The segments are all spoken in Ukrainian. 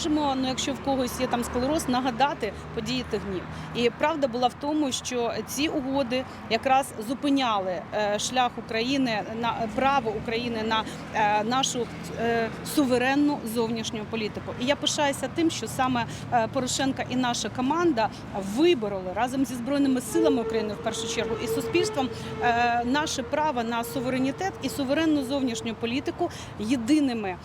можемо, ну якщо в когось є там склероз, нагадати події тих днів. І правда була в тому, що ці угоди якраз зупиняли е, шлях України на право України на е, нашу е, суверенну зовнішню політику. І я пишаюся тим, що саме Порошенка і наша команда вибороли разом зі збройними силами України в першу чергу і суспільством наше право на суверенітет і суверенну зовнішню політику. Єдиними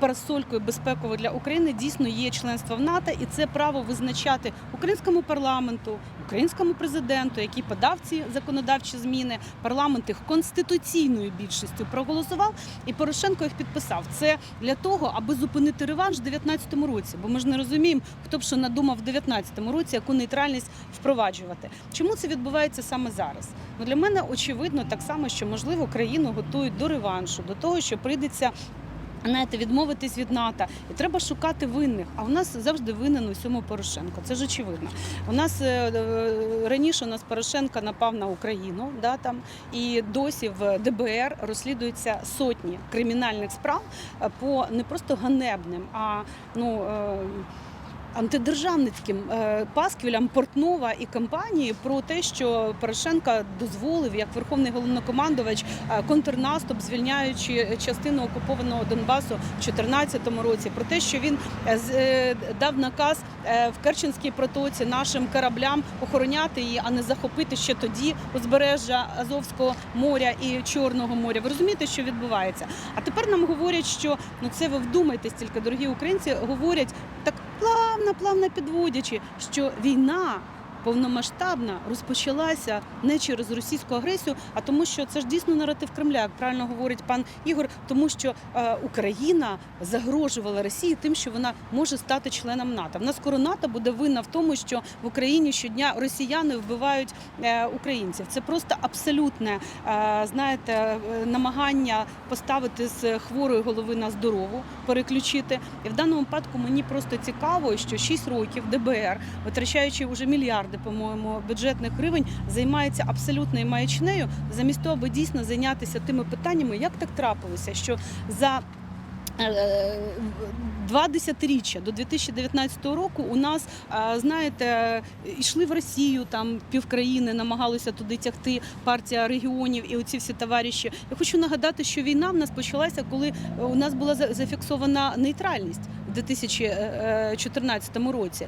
парасолькою безпековою для України дійсно є членство в НАТО, і це право визначати українському парламенту, українському президенту, який подав ці законодавчі зміни. Парламент їх конституційною більшістю проголосував, і Порошенко їх підписав. Це для того, аби зупинити реванш в 19-му році. Бо ми ж не розуміємо, хто б що надумав в 19-му році, яку нейтральність впроваджувати. Чому це відбувається саме зараз? Ну для мене очевидно так само, що можливо країну готують до реваншу, до того, що прийдеться. Знаєте, відмовитись від НАТО, і треба шукати винних. А у нас завжди винен у всьому Порошенко. Це ж очевидно. У нас е, е, раніше у нас Порошенко напав на Україну, да там і досі в ДБР розслідуються сотні кримінальних справ е, по не просто ганебним, а ну. Антидержавницьким е, пасквілям Портнова і компанії про те, що Порошенко дозволив як верховний головнокомандувач е, контрнаступ, звільняючи частину окупованого Донбасу в 2014 році. Про те, що він е, дав наказ в Керченській протоці нашим кораблям охороняти її, а не захопити ще тоді узбережжя Азовського моря і Чорного моря. Ви розумієте, що відбувається? А тепер нам говорять, що ну це ви вдумайтесь тільки, дорогі українці, говорять так плавно, плавно підводячи, що війна. Повномасштабна розпочалася не через російську агресію, а тому, що це ж дійсно наратив Кремля, як правильно говорить пан Ігор, тому що е, Україна загрожувала Росії тим, що вона може стати членом НАТО. В нас скоро НАТО буде винна в тому, що в Україні щодня росіяни вбивають е, українців. Це просто абсолютне, е, знаєте, намагання поставити з хворої голови на здорову, переключити. І в даному випадку мені просто цікаво, що 6 років ДБР, витрачаючи вже мільярди, по-моєму, бюджетних гривень, займається абсолютною маячнею, замість того, аби дійсно зайнятися тими питаннями, як так трапилося, що за е, Два десятиріччя до 2019 року у нас, е, знаєте, йшли в Росію, там півкраїни намагалися туди тягти партія регіонів і оці всі товариші. Я хочу нагадати, що війна в нас почалася, коли у нас була за- зафіксована нейтральність. в 2014 році.